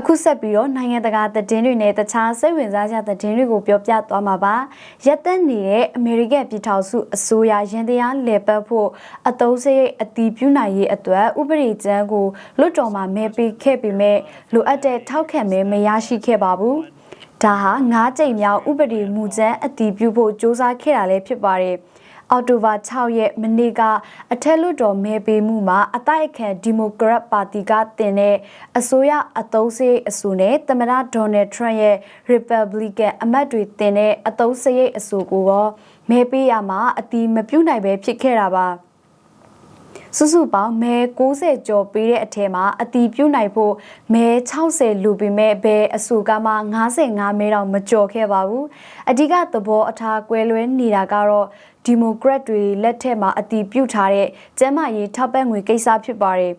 အခုဆက်ပြီးတော့နိုင်ငံတကာသတင်းတွေနဲ့တခြားစိတ်ဝင်စားစရာသတင်းတွေကိုပြောပြသွားမှာပါရက်သက်နေတဲ့အမေရိကန်ပြည်ထောင်စုအစိုးရရန်တရားလည်ပတ်ဖို့အသုံးစရိတ်အတီးပြုနိုင်ရေးအတွက်ဥပဒေကျမ်းကိုလွတ်တော်မှာမဲပေးခဲ့ပေမဲ့လိုအပ်တဲ့ထောက်ခံမဲမရရှိခဲ့ပါဘူးဒါဟာ၅ကြိမ်မြောက်ဥပဒေမူကျမ်းအတီးပြုဖို့စ조사ခဲ့တာလည်းဖြစ်ပါတယ် အော်တိုဘာ6ရက်မနေ့ကအထက်လွှတ်တော်မဲပေးမှုမှာအတိုက်အခံဒီမိုကရက်ပါတီကတင်တဲ့အစိုးရအသုံးစရိတ်အဆိုနဲ့သမ္မတဒေါ်နယ်ထရန့်ရဲ့ Republican အမတ်တွေတင်တဲ့အသုံးစရိတ်အဆိုကိုရောမဲပေးရမှာအတီးမပြုတ်နိုင်ပဲဖြစ်ခဲ့တာပါ စုစုပေါင်းမဲ60ကျော်ပေးတဲ့အထက်မှာအတီးပြုတ်နိုင်ဖို့မဲ60လူပေမဲ့ဘယ်အဆိုကမှ55မဲတောင်မကျော်ခဲ့ပါဘူးအဓိကသဘောအထားကွဲလွဲနေတာကတော့ဒီမိုကရက်တွေလက်ထက်မှာအတီးပြုတ်ထားတဲ့ကျန်းမာရေးထောက်ပံ့ငွေကိစ္စဖြစ်ပါတယ်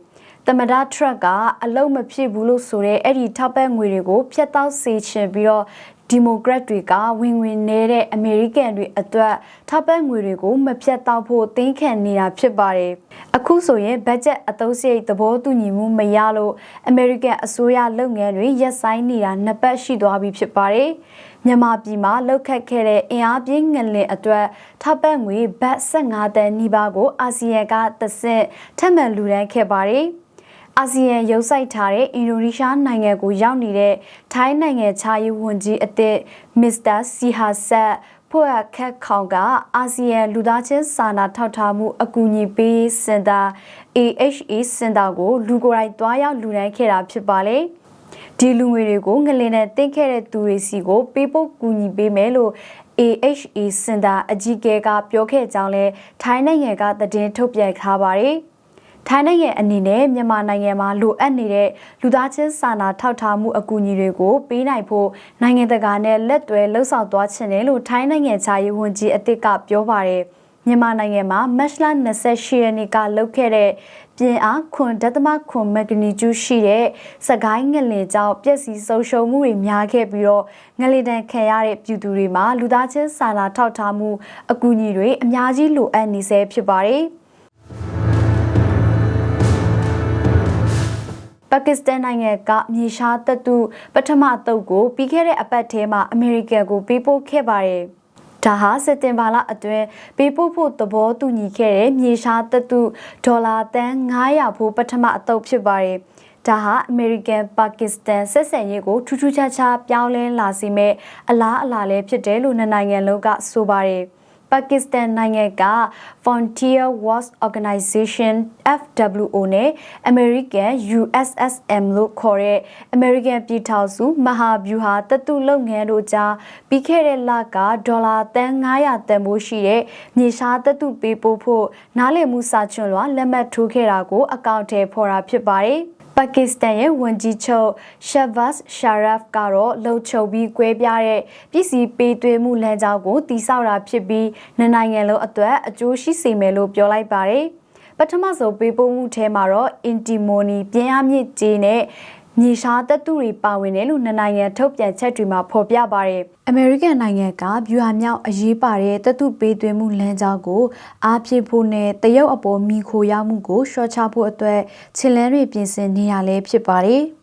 သမ္မတထရက်ကအလုံးမဖြစ်ဘူးလို့ဆိုတဲ့အဲ့ဒီထောက်ပံ့ငွေတွေကိုဖျက်တောက်စေချင်ပြီးတော့ ဒီမိုကရက်တွေကဝင်ဝင်နေတဲ့အမေရိကန်တွေအတွက်ထောက်ပံ့ငွေတွေကိုမဖြတ်တောက်ဖို့တင်းခံနေတာဖြစ်ပါတယ်။အခုဆိုရင်ဘတ်ဂျက်အသုံးစရိတ်သဘောတူညီမှုမရလို့အမေရိကန်အစိုးရလုပ်ငန်းတွေရပ်ဆိုင်းနေတာနှစ်ပတ်ရှိသွားပြီဖြစ်ပါတယ်။မြန်မာပြည်မှာလှုပ်ခတ်ခဲ့တဲ့အင်အားပြင်းငလင်အတွက်ထောက်ပံ့ငွေဘတ်15တန်နီးပါးကိုအာဆီယံကသစ်ထပ်မံလူဒန်းခဲ့ပါတယ်။ အာဆီယံရုပ်ဆိုင်ထားတဲ့အင်ဒိုနီးရှားနိုင်ငံကိုရောက်နေတဲ့ထိုင်းနိုင်ငံခြားရေးဝန်ကြီးအသစ်မစ္စတာစီဟာဆက်ဖွက်ခက်ခေါင်ကအာဆီယံလူသားချင်းစာနာထောက်ထားမှုအကူအညီပေးစင်တာ AHA စင်တာကိုလူကိုယ်တိုင်တွားရောက်လူဒန်းခဲ့တာဖြစ်ပါလေဒီလူငွေတွေကိုငလင်နဲ့တင်ခဲ့တဲ့သူတွေစီကိုပေးဖို့ကူညီပေးမယ်လို့ AHA စင်တာအကြီးအကဲကပြောခဲ့ကြောင်းလဲထိုင်းနိုင်ငံကသတင်းထုတ်ပြန်ထားပါတယ်။ ထိုင်းနိုင်ငံအနေနဲ့မြန်မာနိုင်ငံမှာလိုအပ်နေတဲ့လူသားချင်းစာနာထောက်ထားမှုအကူအညီတွေကိုပေးနိုင်ဖို့နိုင်ငံတကာနဲ့လက်တွဲလှုပ်ဆောင်သွားချင်တယ်လို့ထိုင်းနိုင်ငံခြားရေးဝန်ကြီးအသစ်ကပြောပါတယ်မြန်မာနိုင်ငံမှာမတ်လ28ရက်နေ့ကလုပ်ခဲ့တဲ့ပြင်အားခွန်ဒသမခွန်မက်ဂနီကျူရှိတဲ့စကိုင်းငလင်ကြောင့်ပျက်စီးဆုံးရှုံးမှုတွေများခဲ့ပြီးတော့ငလင်တန်ခံရတဲ့ပြည်သူတွေမှာလူသားချင်းစာနာထောက်ထားမှုအကူအညီတွေအများကြီးလိုအပ်နေဆဲဖြစ်ပါတယ်။ ပါကစ္စတန်နိုင်ငံကမြေရှားတပ်သူပထမအုပ်ကိုပြီးခဲ့တဲ့အပတ်ထဲမှာအမေရိကန်ကိုပေးပို့ခဲ့ပါတယ်။ဒါဟာစက်တင်ဘာလအတွင်းပေးပို့ဖို့သဘောတူညီခဲ့တဲ့မြေရှားတပ်သူဒေါ်လာတန်း900ဖို့ပထမအုပ်ဖြစ်ပါတယ်။ဒါဟာအမေရိကန်ပါကစ္စတန်ဆက်ဆံရေးကိုထူးထူးခြားခြားပြောင်းလဲလာစေမဲ့အလားအလာလည်းဖြစ်တယ်လို့နိုင်ငံလုံးကဆိုပါတယ်။ ပါကစ္စတန်နိုင်ငံက Frontier Watch Organization FWO နဲ့ American USSM လို့ခေါ်တဲ့ American ပြည်ထောင်စုမဟာဗျူဟာတတုလုပ်ငန်းတို့ကြားပြီးခဲ့တဲ့လကဒေါ်လာတန်900တန်ဖိုးရှိတဲ့မြေရှားတတုပေးပို့ဖို့နားလည်မှုစာချွန်လွှာလက်မှတ်ထိုးခဲ့တာကိုအကောင့်ထဲဖော်တာဖြစ်ပါတယ်။ ပါကစ္စတန်ရဲ့ဝန်ကြီးချုပ်ရှဗတ်ရှာရဖ်ကတော့လှုပ်ချုပ်ပြီးကွဲပြားတဲ့ပြည်စည်းပေးသွင်းမှုလမ်းကြောင်းကိုတည်ဆောက်တာဖြစ်ပြီးနိုင်ငံလုံးအတွက်အကျိုးရှိစေမယ်လို့ပြောလိုက်ပါတယ်ပထမဆုံးပေးပို့မှုထဲမှာတော့အင်တီမိုနီပြင်းအားမြင့်ကြေးနဲ့ မြေရှားတပ်သူတွေပါဝင်တယ်လို့နိုင်ငံထုတ်ပြန်ချက်တွေမှာဖော်ပြပါတယ်။အမေရိကန်နိုင်ငံကဗျူဟာမြောက်အရေးပါတဲ့တပ်သူပေးသွင်းမှုလမ်းကြောင်းကိုအားဖြည့်ဖို့နဲ့တရုတ်အပေါ်မိခိုရောက်မှုကိုရှော့ချဖို့အတွက်ခြေလန်းတွေပြင်ဆင်နေရလဲဖြစ်ပါတယ်။